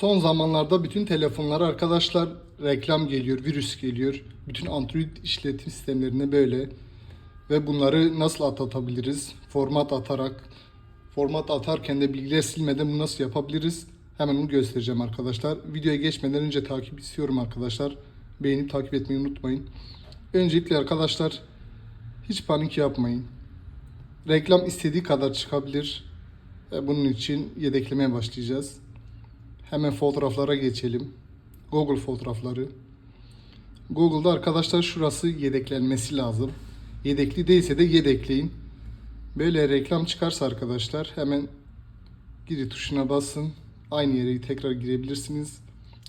Son zamanlarda bütün telefonlara arkadaşlar reklam geliyor, virüs geliyor. Bütün Android işletim sistemlerine böyle. Ve bunları nasıl atlatabiliriz? Format atarak. Format atarken de bilgiler silmeden bunu nasıl yapabiliriz? Hemen onu göstereceğim arkadaşlar. Videoya geçmeden önce takip istiyorum arkadaşlar. Beğenip takip etmeyi unutmayın. Öncelikle arkadaşlar hiç panik yapmayın. Reklam istediği kadar çıkabilir. Bunun için yedeklemeye başlayacağız. Hemen fotoğraflara geçelim. Google fotoğrafları. Google'da arkadaşlar şurası yedeklenmesi lazım. Yedekli değilse de yedekleyin. Böyle reklam çıkarsa arkadaşlar hemen giri tuşuna basın. Aynı yere tekrar girebilirsiniz.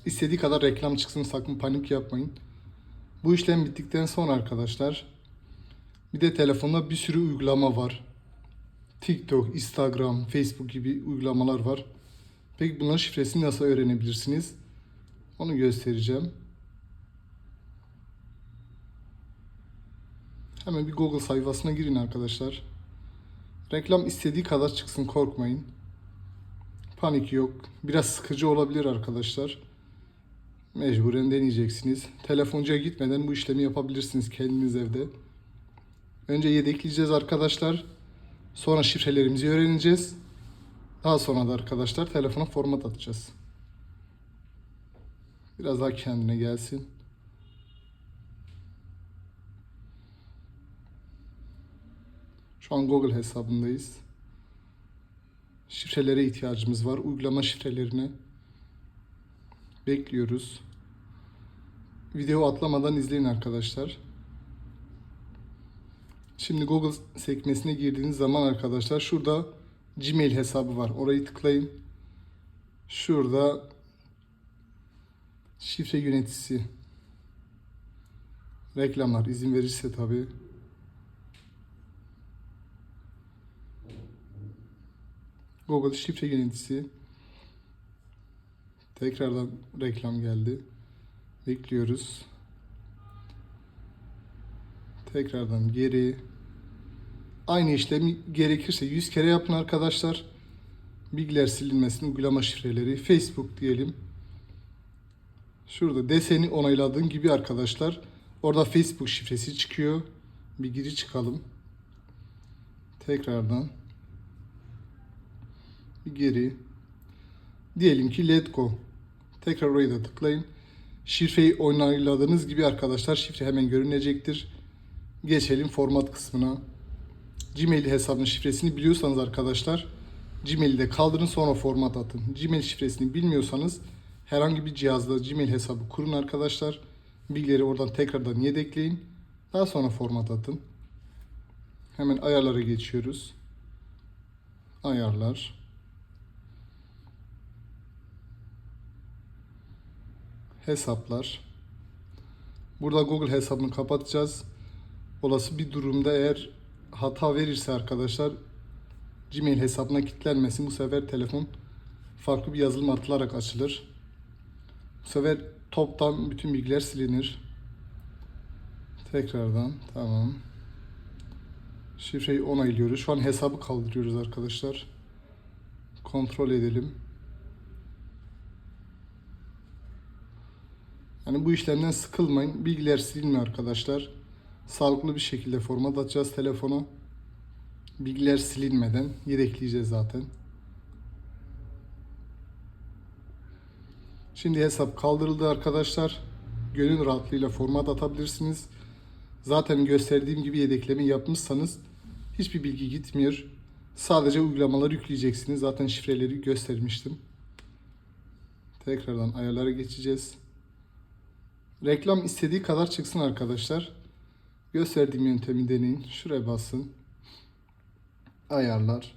İstediği kadar reklam çıksın sakın panik yapmayın. Bu işlem bittikten sonra arkadaşlar bir de telefonda bir sürü uygulama var. TikTok, Instagram, Facebook gibi uygulamalar var. Peki bunların şifresini nasıl öğrenebilirsiniz? Onu göstereceğim. Hemen bir Google sayfasına girin arkadaşlar. Reklam istediği kadar çıksın korkmayın. Panik yok. Biraz sıkıcı olabilir arkadaşlar. Mecburen deneyeceksiniz. Telefoncuya gitmeden bu işlemi yapabilirsiniz kendiniz evde. Önce yedekleyeceğiz arkadaşlar. Sonra şifrelerimizi öğreneceğiz. Daha sonra da arkadaşlar telefona format atacağız. Biraz daha kendine gelsin. Şu an Google hesabındayız. Şifrelere ihtiyacımız var. Uygulama şifrelerine bekliyoruz. Video atlamadan izleyin arkadaşlar. Şimdi Google sekmesine girdiğiniz zaman arkadaşlar şurada Gmail hesabı var. Orayı tıklayın. Şurada şifre yöneticisi reklamlar izin verirse tabii. Google şifre yöneticisi tekrardan reklam geldi. Bekliyoruz. Tekrardan geri. Aynı işlemi gerekirse 100 kere yapın arkadaşlar. Bilgiler silinmesin. Uygulama şifreleri. Facebook diyelim. Şurada deseni onayladığın gibi arkadaşlar. Orada Facebook şifresi çıkıyor. Bir giri çıkalım. Tekrardan. Bir geri. Diyelim ki let. Tekrar orayı da tıklayın. Şifreyi onayladığınız gibi arkadaşlar şifre hemen görünecektir. Geçelim format kısmına. Gmail hesabının şifresini biliyorsanız arkadaşlar Gmail'i de kaldırın sonra format atın. Gmail şifresini bilmiyorsanız herhangi bir cihazda Gmail hesabı kurun arkadaşlar. Bilgileri oradan tekrardan yedekleyin. Daha sonra format atın. Hemen ayarlara geçiyoruz. Ayarlar. Hesaplar. Burada Google hesabını kapatacağız. Olası bir durumda eğer hata verirse arkadaşlar Gmail hesabına kilitlenmesin. Bu sefer telefon farklı bir yazılım atılarak açılır. Bu sefer toptan bütün bilgiler silinir. Tekrardan tamam. Şifreyi onaylıyoruz. Şu an hesabı kaldırıyoruz arkadaşlar. Kontrol edelim. Yani bu işlemden sıkılmayın. Bilgiler silinmiyor arkadaşlar. Sağlıklı bir şekilde format atacağız telefonu. Bilgiler silinmeden yedekleyeceğiz zaten. Şimdi hesap kaldırıldı arkadaşlar. Gönül rahatlığıyla format atabilirsiniz. Zaten gösterdiğim gibi yedekleme yapmışsanız hiçbir bilgi gitmiyor. Sadece uygulamaları yükleyeceksiniz. Zaten şifreleri göstermiştim. Tekrardan ayarlara geçeceğiz. Reklam istediği kadar çıksın arkadaşlar. Gösterdiğim yöntemi deneyin. Şuraya basın. Ayarlar.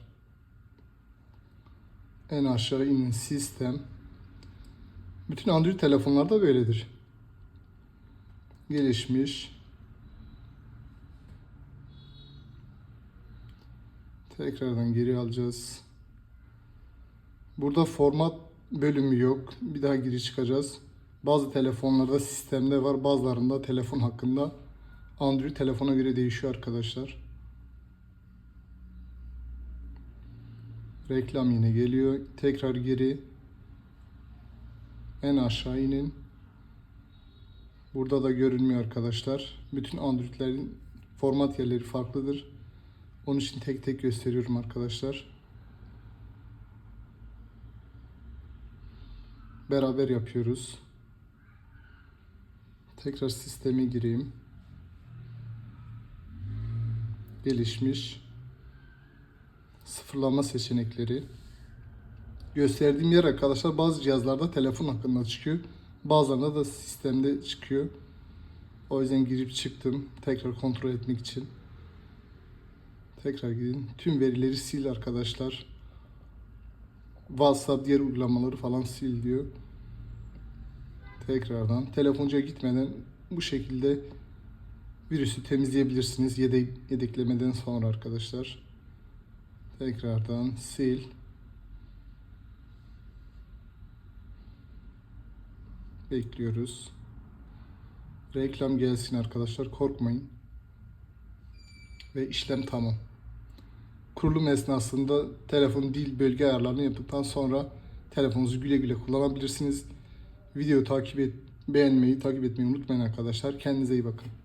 En aşağı inin sistem. Bütün Android telefonlarda böyledir. Gelişmiş. Tekrardan geri alacağız. Burada format bölümü yok. Bir daha geri çıkacağız. Bazı telefonlarda sistemde var, bazılarında telefon hakkında Android telefona göre değişiyor arkadaşlar. Reklam yine geliyor. Tekrar geri. En aşağı inin. Burada da görünmüyor arkadaşlar. Bütün Android'lerin format yerleri farklıdır. Onun için tek tek gösteriyorum arkadaşlar. Beraber yapıyoruz. Tekrar sisteme gireyim. Gelişmiş. Sıfırlama seçenekleri. Gösterdiğim yer arkadaşlar bazı cihazlarda telefon hakkında çıkıyor. Bazılarında da sistemde çıkıyor. O yüzden girip çıktım. Tekrar kontrol etmek için. Tekrar gidin. Tüm verileri sil arkadaşlar. WhatsApp diğer uygulamaları falan sil diyor. Tekrardan telefoncuya gitmeden bu şekilde virüsü temizleyebilirsiniz yedek, yedeklemeden sonra arkadaşlar. Tekrardan sil. Bekliyoruz. Reklam gelsin arkadaşlar korkmayın. Ve işlem tamam. Kurulum esnasında telefon dil bölge ayarlarını yaptıktan sonra telefonunuzu güle güle kullanabilirsiniz. Videoyu takip et, beğenmeyi, takip etmeyi unutmayın arkadaşlar. Kendinize iyi bakın.